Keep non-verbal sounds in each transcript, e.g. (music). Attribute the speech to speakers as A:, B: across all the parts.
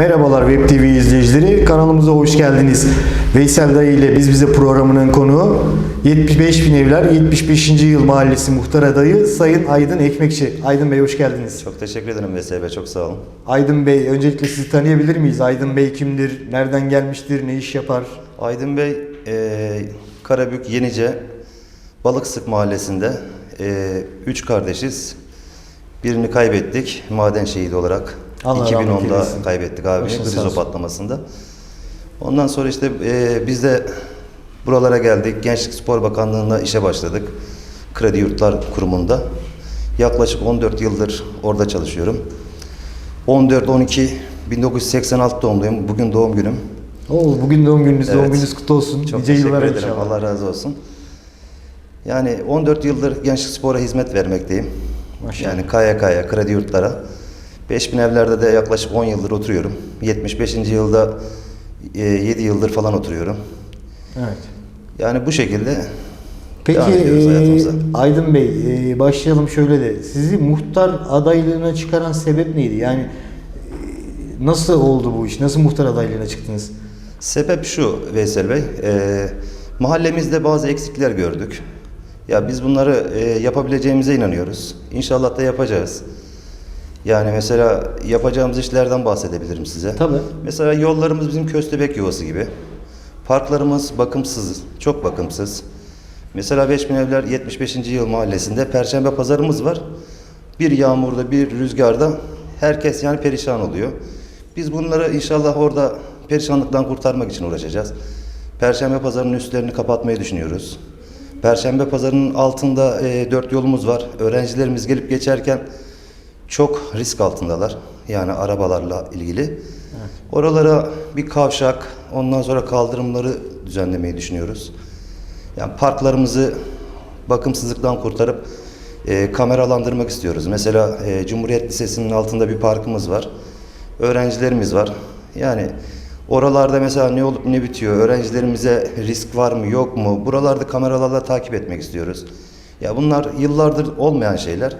A: Merhabalar Web TV izleyicileri. Kanalımıza hoş geldiniz. Veysel Dayı ile Biz Bize programının konuğu 75 bin evler 75. yıl mahallesi muhtar adayı Sayın Aydın Ekmekçi. Aydın Bey hoş geldiniz.
B: Çok teşekkür ederim Veysel Bey, çok sağ olun.
A: Aydın Bey öncelikle sizi tanıyabilir miyiz? Aydın Bey kimdir? Nereden gelmiştir? Ne iş yapar?
B: Aydın Bey, e, Karabük Yenice Balıksık Mahallesi'nde e, üç kardeşiz. Birini kaybettik maden şehidi olarak.
A: Allah rahmet
B: 2010'da
A: eylesin.
B: kaybettik abimi
A: Başınız sağ
B: grizo patlamasında. Ondan sonra işte e, biz de buralara geldik. Gençlik Spor Bakanlığı'nda işe başladık. Kredi Yurtlar Kurumu'nda. Yaklaşık 14 yıldır orada çalışıyorum. 14-12 1986 doğumluyum. Bugün doğum günüm.
A: Oo, bugün doğum gününüz. Doğum
B: Evet.
A: gününüz kutlu olsun.
B: Çok
A: nice yıllar
B: ederim.
A: inşallah.
B: Allah razı olsun. Yani 14 yıldır Gençlik Spor'a hizmet vermekteyim.
A: Maşallah.
B: Yani KYK'ya, kredi yurtlara. 5000 evlerde de yaklaşık 10 yıldır oturuyorum. 75. yılda e, 7 yıldır falan oturuyorum.
A: Evet.
B: Yani bu şekilde
A: Peki e. Aydın Bey e, başlayalım şöyle de. Sizi muhtar adaylığına çıkaran sebep neydi? Yani e, nasıl oldu bu iş? Nasıl muhtar adaylığına çıktınız?
B: Sebep şu Veysel Bey, e, mahallemizde bazı eksikler gördük. Ya biz bunları e, yapabileceğimize inanıyoruz. İnşallah da yapacağız. Yani mesela yapacağımız işlerden bahsedebilirim size.
A: Tabii.
B: Mesela yollarımız bizim köstebek yuvası gibi. Parklarımız bakımsız, çok bakımsız. Mesela 5000 evler 75. yıl mahallesinde perşembe pazarımız var. Bir yağmurda, bir rüzgarda herkes yani perişan oluyor. Biz bunları inşallah orada perişanlıktan kurtarmak için uğraşacağız. Perşembe pazarının üstlerini kapatmayı düşünüyoruz. Perşembe pazarının altında e, dört yolumuz var. Öğrencilerimiz gelip geçerken çok risk altındalar. Yani arabalarla ilgili. Oralara bir kavşak, ondan sonra kaldırımları düzenlemeyi düşünüyoruz. Yani parklarımızı bakımsızlıktan kurtarıp e, kameralandırmak istiyoruz. Mesela e, Cumhuriyet Lisesi'nin altında bir parkımız var. Öğrencilerimiz var. Yani oralarda mesela ne olup ne bitiyor, öğrencilerimize risk var mı yok mu? Buralarda kameralarla takip etmek istiyoruz. Ya bunlar yıllardır olmayan şeyler.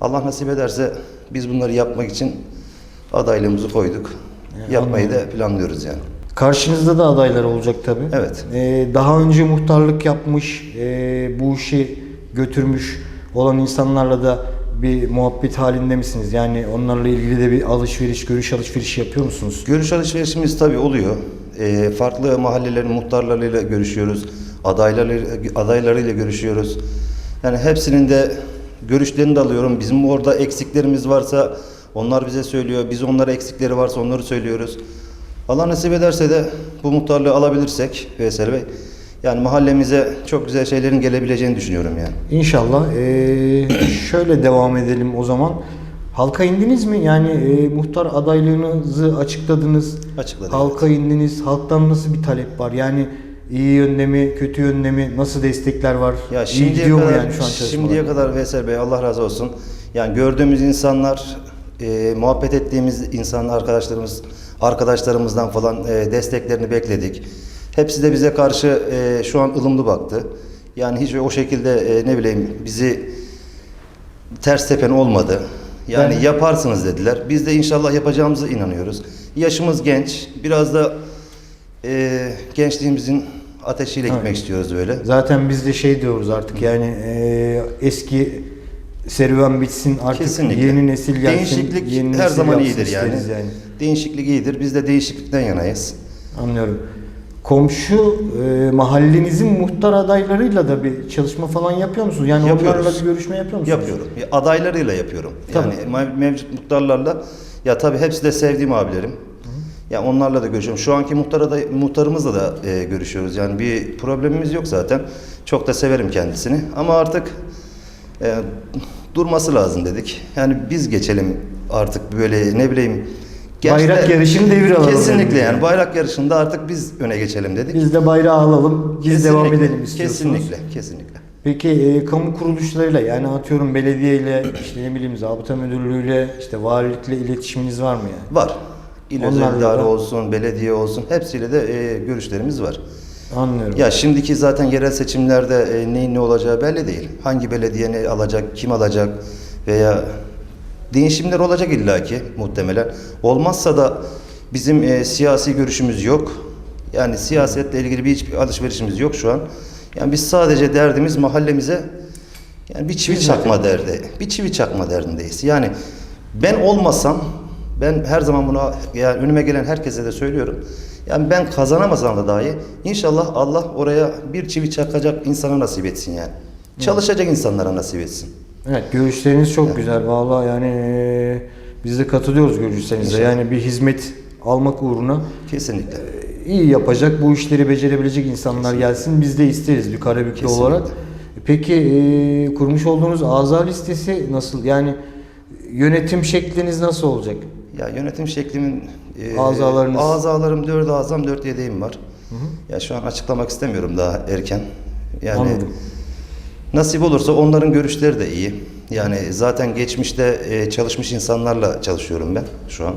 B: Allah nasip ederse biz bunları yapmak için adaylığımızı koyduk. Yapmayı da planlıyoruz yani.
A: Karşınızda da adaylar olacak tabii.
B: Evet.
A: E, daha önce muhtarlık yapmış, e, bu işi götürmüş olan insanlarla da bir muhabbet halinde misiniz? Yani onlarla ilgili de bir alışveriş, görüş alışverişi yapıyor musunuz?
B: Görüş alışverişimiz tabii oluyor. Ee, farklı mahallelerin muhtarlarıyla görüşüyoruz. Adaylarıyla, adaylarıyla görüşüyoruz. Yani hepsinin de görüşlerini de alıyorum. Bizim orada eksiklerimiz varsa onlar bize söylüyor. Biz onlara eksikleri varsa onları söylüyoruz. Allah nasip ederse de bu muhtarlığı alabilirsek Veysel Bey, yani mahallemize çok güzel şeylerin gelebileceğini düşünüyorum yani.
A: İnşallah. Ee, (clears throat) şöyle devam edelim o zaman. Halka indiniz mi? Yani e, muhtar adaylığınızı açıkladınız.
B: Açıkladık,
A: Halka indiniz. Halktan nasıl bir talep var? Yani iyi yönde mi, kötü yönde mi? Nasıl destekler var?
B: Ya
A: İyi
B: şimdiye
A: gidiyor mu
B: kadar,
A: yani şu an
B: şimdiye kadar Veysel Bey Allah razı olsun. Yani gördüğümüz insanlar, e, muhabbet ettiğimiz insan arkadaşlarımız, arkadaşlarımızdan falan e, desteklerini bekledik. Hepsi de bize karşı e, şu an ılımlı baktı. Yani hiç o şekilde e, ne bileyim bizi ters tepen olmadı. Yani
A: Ben-
B: yaparsınız dediler. Biz de inşallah yapacağımıza inanıyoruz. Yaşımız genç. Biraz da e, gençliğimizin ateşiyle gitmek istiyoruz böyle.
A: Zaten biz de şey diyoruz artık yani e, eski serüven bitsin artık
B: Kesinlikle.
A: yeni nesil gelsin.
B: Değişiklik
A: yeni
B: her
A: nesil
B: zaman iyidir yani.
A: yani.
B: Değişiklik iyidir. Biz de değişiklikten yanayız.
A: Anlıyorum. Komşu e, mahallenizin muhtar adaylarıyla da bir çalışma falan yapıyor musunuz? Yani
B: Yapıyoruz.
A: onlarla bir görüşme yapıyor musunuz?
B: Yapıyorum. Ya, Adaylarıyla yapıyorum.
A: Tabii.
B: Yani mev- mevcut muhtarlarla ya tabii hepsi de sevdiğim abilerim. Ya onlarla da görüşüyorum. Şu anki muhtar aday, muhtarımızla da e, görüşüyoruz. Yani bir problemimiz yok zaten. Çok da severim kendisini. Ama artık e, durması lazım dedik. Yani biz geçelim artık böyle ne bileyim
A: Bayrak yarışını devralalım
B: Kesinlikle yani bayrak yarışında artık biz öne geçelim dedik.
A: Biz de bayrağı alalım, biz devam edelim istiyorsunuz.
B: Kesinlikle, kesinlikle.
A: Peki e, kamu kuruluşlarıyla yani atıyorum belediyeyle, işte ne bileyim zabıta müdürlüğüyle, işte valilikle iletişiminiz var mı yani?
B: Var. İl
A: Onlarla
B: özel idare
A: da-
B: olsun, belediye olsun hepsiyle de e, görüşlerimiz var.
A: Anlıyorum.
B: Ya şimdiki zaten yerel seçimlerde e, neyin ne olacağı belli değil. Hangi belediye ne alacak, kim alacak veya değişimler olacak illaki muhtemelen. Olmazsa da Bizim e, siyasi görüşümüz yok. Yani siyasetle ilgili bir hiçbir alışverişimiz yok şu an. Yani biz sadece derdimiz mahallemize yani bir çivi çakma derdi. Bir çivi çakma derdindeyiz. Yani ben olmasam ben her zaman bunu yani önüme gelen herkese de söylüyorum. Yani ben kazanamasam da dahi inşallah Allah oraya bir çivi çakacak insana nasip etsin yani. Çalışacak insanlara nasip etsin.
A: Evet görüşleriniz çok güzel. Vallahi yani e, biz de katılıyoruz görüşlerinize.
B: İnşallah.
A: Yani bir hizmet almak uğruna
B: Kesinlikle.
A: iyi yapacak, bu işleri becerebilecek insanlar gelsin. Biz de isteriz bir Karabüklü
B: Kesinlikle.
A: olarak. Peki e, kurmuş olduğunuz azar listesi nasıl? Yani yönetim şekliniz nasıl olacak?
B: Ya yönetim şeklimin e,
A: Azalarınız?
B: azalarım dört azam dört yedeğim var. Ya şu an açıklamak istemiyorum daha erken. Yani
A: Anladım.
B: nasip olursa onların görüşleri de iyi. Yani zaten geçmişte e, çalışmış insanlarla çalışıyorum ben şu an.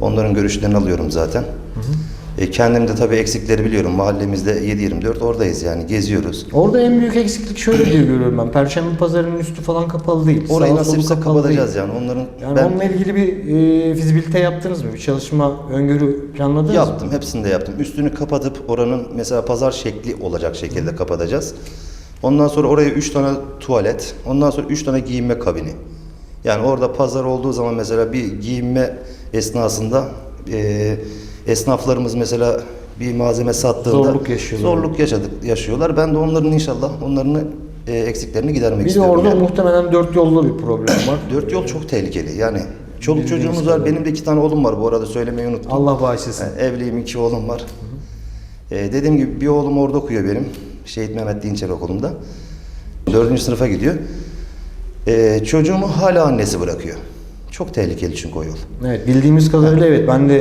B: Onların görüşlerini alıyorum zaten. E, kendim de tabii eksikleri biliyorum. Mahallemizde 7-24 oradayız yani geziyoruz.
A: Orada en büyük eksiklik şöyle diye görüyorum ben. Perşembe pazarının üstü falan kapalı değil.
B: Orayı
A: Sağı solu
B: nasipse kapatacağız yani. Onların
A: Yani
B: ben
A: onunla ilgili bir e, fizibilite yaptınız mı? Bir çalışma öngörü planladınız mı?
B: Yaptım, hepsini de yaptım. Üstünü kapatıp oranın mesela pazar şekli olacak şekilde kapatacağız. Ondan sonra oraya 3 tane tuvalet, ondan sonra 3 tane giyinme kabini. Yani orada pazar olduğu zaman mesela bir giyinme esnasında e, esnaflarımız mesela bir malzeme sattığında
A: Zorluk yaşıyorlar.
B: Zorluk yaşadık, yaşıyorlar. Ben de onların inşallah onların e, eksiklerini gidermek
A: Bir de
B: istiyorum.
A: orada
B: yani.
A: muhtemelen dört yollu bir problem var. (clears throat)
B: Dört yol çok tehlikeli. Yani çoluk
A: Bildiğiniz
B: çocuğumuz var. Benim de iki tane oğlum var bu arada söylemeyi unuttum.
A: Allah bağışlasın.
B: Yani evliyim, iki oğlum var. Ee, dediğim gibi bir oğlum orada okuyor benim. Şehit Mehmet Dinçer Okulu'nda. Dördüncü sınıfa gidiyor. Ee, çocuğumu hala annesi bırakıyor. Çok tehlikeli çünkü o yol.
A: Evet bildiğimiz kadarıyla evet ben de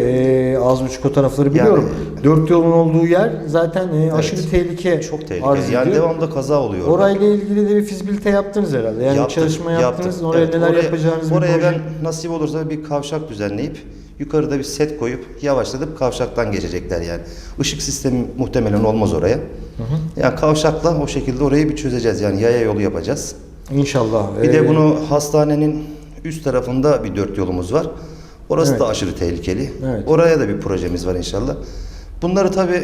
A: e, az buçuk o tarafları biliyorum. Dört yolun olduğu yer zaten e, aşırı tehlike
B: Çok
A: arz
B: tehlikeli. Yani
A: ediyor.
B: devamlı kaza oluyor.
A: Orayla ilgili de bir fizibilite yaptınız herhalde. Yani
B: Yaptık,
A: çalışma yaptınız.
B: yaptık.
A: Oraya
B: Evet,
A: neler
B: oraya-
A: yapacağınız bir
B: Oraya
A: proje.
B: ben nasip olursa bir kavşak düzenleyip yukarıda bir set koyup yavaşlatıp kavşaktan geçecekler yani. Işık sistemi muhtemelen olmaz oraya. Yani kavşakla o şekilde orayı bir çözeceğiz yani yaya yolu yapacağız.
A: İnşallah.
B: Bir
A: Ee,
B: de bunu hastanenin üst tarafında bir dört yolumuz var. Orası
A: Evet.
B: da aşırı tehlikeli.
A: Evet.
B: Oraya da bir projemiz var inşallah. Bunları tabii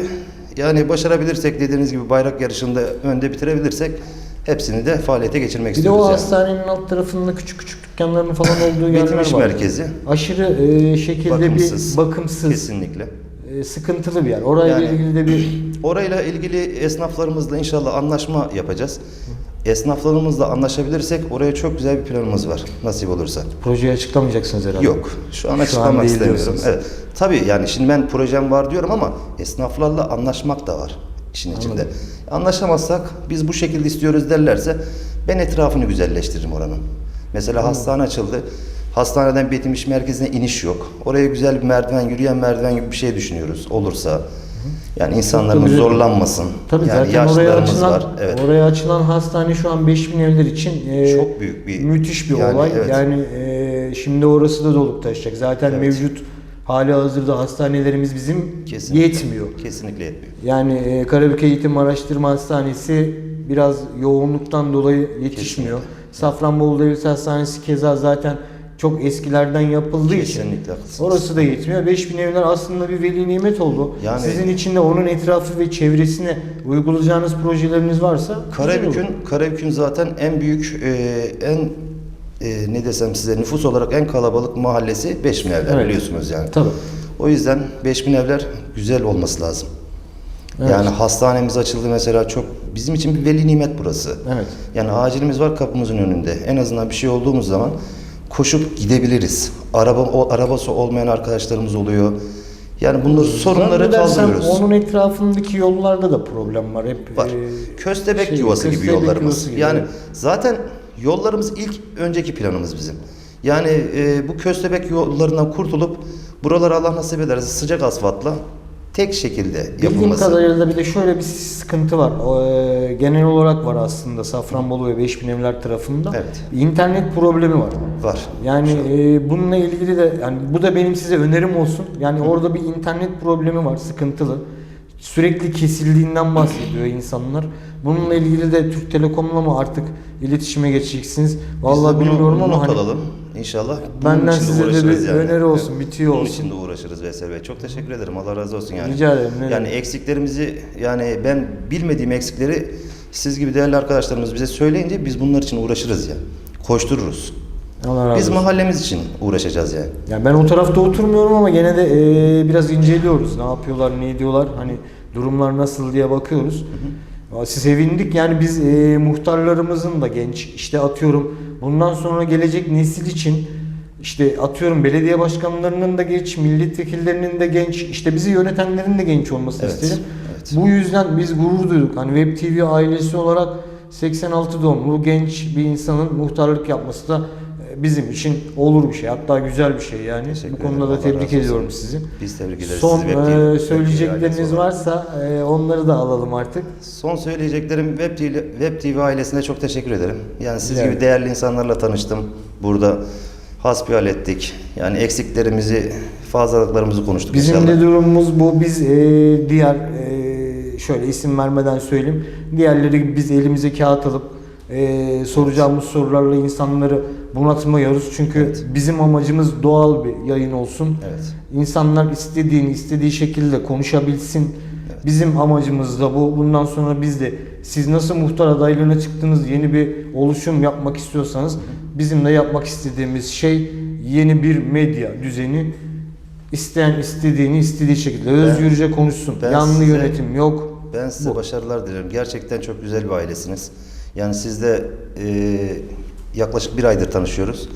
B: yani başarabilirsek dediğiniz gibi bayrak yarışında önde bitirebilirsek hepsini de faaliyete geçirmek
A: bir de
B: istiyoruz.
A: o
B: yani.
A: hastanenin alt tarafında küçük küçük dükkanların falan olduğu yerler var.
B: merkezi.
A: Aşırı e, şekilde
B: Bakımsız.
A: bir bakımsız,
B: Kesinlikle.
A: e, sıkıntılı bir yer. Orayla
B: Yani-
A: ilgili de bir (clears throat)
B: Orayla ilgili esnaflarımızla inşallah anlaşma yapacağız. Esnaflarımızla anlaşabilirsek oraya çok güzel bir planımız var nasip olursa.
A: projeyi açıklamayacaksınız herhalde.
B: Yok. Şu an
A: Şu an
B: açıklamak istemiyorum. Evet. Tabii yani şimdi ben projem var diyorum ama esnaflarla anlaşmak da var işin içinde. Anlaşamazsak biz bu şekilde istiyoruz derlerse ben etrafını güzelleştiririm oranın. Mesela hastane açıldı. Hastaneden Betimiş merkezine iniş yok. Oraya güzel bir merdiven, yürüyen merdiven gibi bir şey düşünüyoruz olursa. Yani insanlarımız zorlanmasın.
A: Tabii
B: yani
A: zaten oraya açılan,
B: var. Evet.
A: oraya açılan hastane şu an 5000 evler için e,
B: Çok büyük bir-
A: müthiş bir
B: yani
A: olay.
B: evet.
A: Yani e, şimdi orası da dolup taşacak. Zaten
B: Evet.
A: mevcut hali hazırda hastanelerimiz bizim
B: Kesinlikle.
A: yetmiyor.
B: Kesinlikle yetmiyor.
A: Yani e, Karabük Eğitim Araştırma Hastanesi biraz yoğunluktan dolayı yetişmiyor. Safranbolu Devlet Hastanesi keza zaten çok eskilerden yapıldığı için
B: Kesinlikle haklısınız.
A: orası da yetmiyor. 5000 evler aslında bir veli nimet oldu.
B: Yani-
A: Sizin için de onun etrafı ve çevresine uygulayacağınız projeleriniz varsa.
B: Karabük'ün Karabük'ün zaten en büyük e, en e, ne desem size nüfus olarak en kalabalık mahallesi Beşmin Evler
A: Evet.
B: biliyorsunuz yani.
A: Tabii.
B: O yüzden Beşmin Evler güzel olması lazım.
A: Evet.
B: Yani hastanemiz açıldı mesela çok bizim için bir veli nimet burası.
A: Evet.
B: Yani acilimiz var kapımızın önünde. En azından bir şey olduğumuz zaman koşup gidebiliriz. Araba o, arabası olmayan arkadaşlarımız oluyor. Yani bunları sorunları
A: Zannedersem
B: kaldırıyoruz.
A: Onun etrafındaki yollarda da problem var. Hep
B: Var.
A: e,
B: Köstebek
A: şey,
B: yuvası gibi
A: köstebek
B: yollarımız.
A: yuvası gibi,
B: yani zaten yollarımız ilk önceki planımız bizim. Yani e, bu köstebek yollarından kurtulup buraları Allah nasip ederse sıcak asfaltla tek şekilde
A: Bildiğim
B: yapılması.
A: kadarıyla da bir de şöyle bir sıkıntı var. O, e, genel olarak var aslında Safranbolu ve 5000 evler tarafında.
B: Evet.
A: İnternet problemi var.
B: Var.
A: Yani e, bununla ilgili de yani bu da benim size önerim olsun. Yani orada bir internet problemi var, sıkıntılı. sürekli kesildiğinden bahsediyor insanlar. Bununla ilgili de Türk Telekom'la mı artık iletişime geçeceksiniz? Vallahi
B: Biz
A: bilmiyorum ama hani
B: alalım inşallah. Bunun
A: Benden
B: için
A: size de bir öneri olsun, bitiyor
B: Bunun
A: olsun.
B: için de uğraşırız Veysel Bey. Çok teşekkür ederim. Allah razı olsun yani.
A: Rica ederim, ne
B: Yani
A: demek.
B: eksiklerimizi yani ben bilmediğim eksikleri siz gibi değerli arkadaşlarımız bize söyleyince biz bunlar için uğraşırız ya. Koştururuz.
A: Allah razı
B: Biz
A: olsun.
B: mahallemiz için uğraşacağız yani.
A: Yani ben o tarafta oturmuyorum ama gene de eee, biraz inceliyoruz. Ne yapıyorlar, ne ediyorlar, hani durumlar nasıl diye bakıyoruz. Ya Sevindik yani biz eee, muhtarlarımızın da genç işte atıyorum bundan sonra gelecek nesil için işte atıyorum belediye başkanlarının da genç, milletvekillerinin de genç, işte bizi yönetenlerin de genç olmasını
B: Evet,
A: isterim.
B: evet.
A: Bu yüzden biz gurur duyduk. Hani Web TV ailesi olarak 86 doğumlu genç bir insanın muhtarlık yapması da e, bizim için olur bir şey. Hatta güzel bir şey yani.
B: Teşekkür
A: Bu konuda da tebrik ediyorum sizi.
B: Biz tebrik ederiz.
A: Son
B: sizi
A: e, söyleyecekleriniz varsa e, onları da alalım artık.
B: Son söyleyeceklerim Web TV, Web TV ailesine çok teşekkür ederim. Yani siz
A: Rica
B: gibi değerli insanlarla tanıştım. Burada hasbihal ettik. Yani eksiklerimizi, fazlalıklarımızı konuştuk
A: Bizim
B: inşallah.
A: de durumumuz bu. Biz e, diğer e, şöyle isim vermeden söyleyeyim. Diğerleri biz elimize kağıt alıp e, soracağımız sorularla insanları bunaltmıyoruz. Çünkü bizim amacımız doğal bir yayın olsun.
B: Evet.
A: İnsanlar istediğini istediği şekilde konuşabilsin. Bizim amacımız da bu. Bundan sonra biz de siz nasıl muhtar adaylığına çıktınız yeni bir oluşum yapmak istiyorsanız bizim de yapmak istediğimiz şey yeni bir medya düzeni isteyen istediğini istediği şekilde özgürce konuşsun.
B: ben
A: Yanlı
B: size-
A: yönetim yok.
B: Ben size
A: Bu.
B: başarılar dilerim. Gerçekten çok güzel bir ailesiniz. Yani sizle e, yaklaşık bir aydır tanışıyoruz.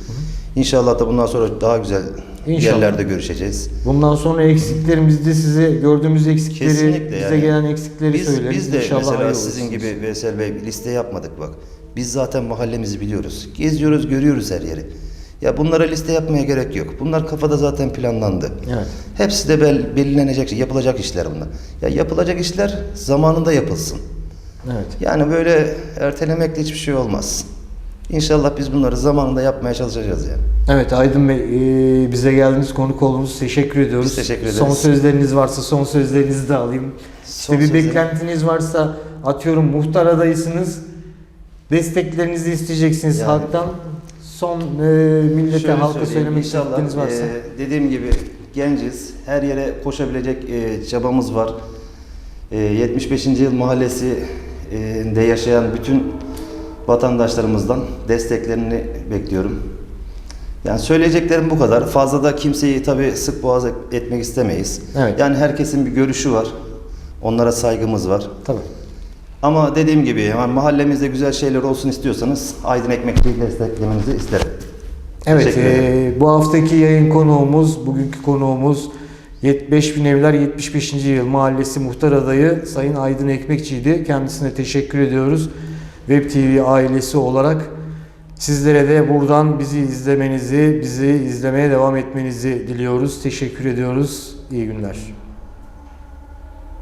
B: İnşallah da bundan sonra daha güzel
A: İnşallah.
B: yerlerde görüşeceğiz.
A: Bundan sonra eksiklerimizde size gördüğümüz eksikleri,
B: Kesinlikle
A: bize
B: yani.
A: gelen eksikleri
B: biz,
A: söyleriz.
B: Biz de
A: İnşallah
B: mesela sizin
A: olursunuz.
B: gibi Veysel Bey liste yapmadık bak. Biz zaten mahallemizi biliyoruz. Geziyoruz, görüyoruz her yeri. Ya bunlara liste yapmaya gerek yok. Bunlar kafada zaten planlandı.
A: Evet.
B: Hepsi de bel, belirlenecek, yapılacak işler bunlar. Ya yapılacak işler zamanında yapılsın.
A: Evet.
B: Yani böyle ertelemekle hiçbir şey olmaz. İnşallah biz bunları zamanında yapmaya çalışacağız yani.
A: Evet Aydın Bey e, bize geldiniz konuk oldunuz teşekkür ediyoruz.
B: Biz teşekkür ederiz.
A: Son sözleriniz varsa son sözlerinizi de alayım.
B: Son
A: işte bir
B: sözlerim-
A: beklentiniz varsa atıyorum muhtar adayısınız. Desteklerinizi isteyeceksiniz
B: Yani-
A: halktan. Son e, millete halka söylemek istedikleriniz varsa.
B: e, dediğim gibi genciz. Her yere koşabilecek e, çabamız var. E, 75. yıl mahallesi de yaşayan bütün vatandaşlarımızdan desteklerini bekliyorum. Yani söyleyeceklerim bu kadar. Fazla da kimseyi tabii sık boğaz etmek istemeyiz.
A: Evet.
B: Yani herkesin bir görüşü var. Onlara saygımız var.
A: Tabii.
B: Ama dediğim gibi yani mahallemizde güzel şeyler olsun istiyorsanız Aydın Ekmekçi'yi desteklemenizi isterim.
A: Evet e, bu haftaki yayın konuğumuz, bugünkü konuğumuz 75 bin evler 75. yıl mahallesi muhtar adayı Sayın Aydın Ekmekçi'ydi. Kendisine teşekkür ediyoruz. Web TV ailesi olarak sizlere de buradan bizi izlemenizi, bizi izlemeye devam etmenizi diliyoruz. Teşekkür ediyoruz. İyi günler.